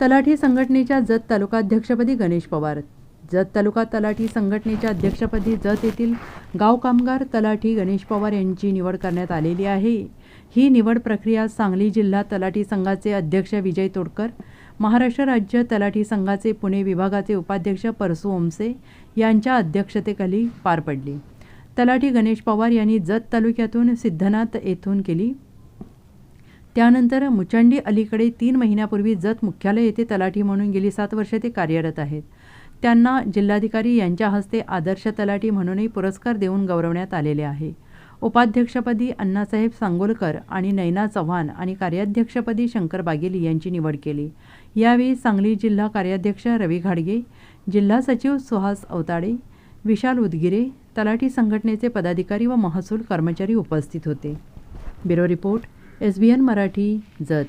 तलाठी संघटनेच्या जत तालुकाध्यक्षपदी गणेश पवार. जत तालुका तलाठी संघटनेच्या अध्यक्षपदी जत येथील गाव कामगार तलाठी गणेश पवार यांची निवड करण्यात आलेली आहे. ही निवड प्रक्रिया सांगली जिल्हा तलाठी संघाचे अध्यक्ष विजय तोडकर महाराष्ट्र राज्य तलाठी संघाचे पुणे विभागाचे उपाध्यक्ष परसू ओमसे यांच्या अध्यक्षतेखाली पार पडली. तलाठी गणेश पवार यांनी जत तालुक्यातून सिद्धनाथ येथून केली. त्यानंतर मुचंडी अलीकडे तीन महिन्यापूर्वी जत मुख्यालय येथे तलाठी म्हणून गेली. सात वर्षे ते कार्यरत आहेत. त्यांना जिल्हाधिकारी यांच्या हस्ते आदर्श तलाठी म्हणूनही पुरस्कार देऊन गौरवण्यात आलेले आहे. उपाध्यक्षपदी अण्णासाहेब सांगोलकर आणि नैना चव्हाण आणि कार्याध्यक्षपदी शंकर बागेली यांची निवड केली. यावेळी सांगली जिल्हा कार्याध्यक्ष रवी घाडगे जिल्हा सचिव सुहास अवताडे विशाल उदगिरे तलाठी संघटनेचे पदाधिकारी व महसूल कर्मचारी उपस्थित होते. Bureau report S B N Marathi Jath.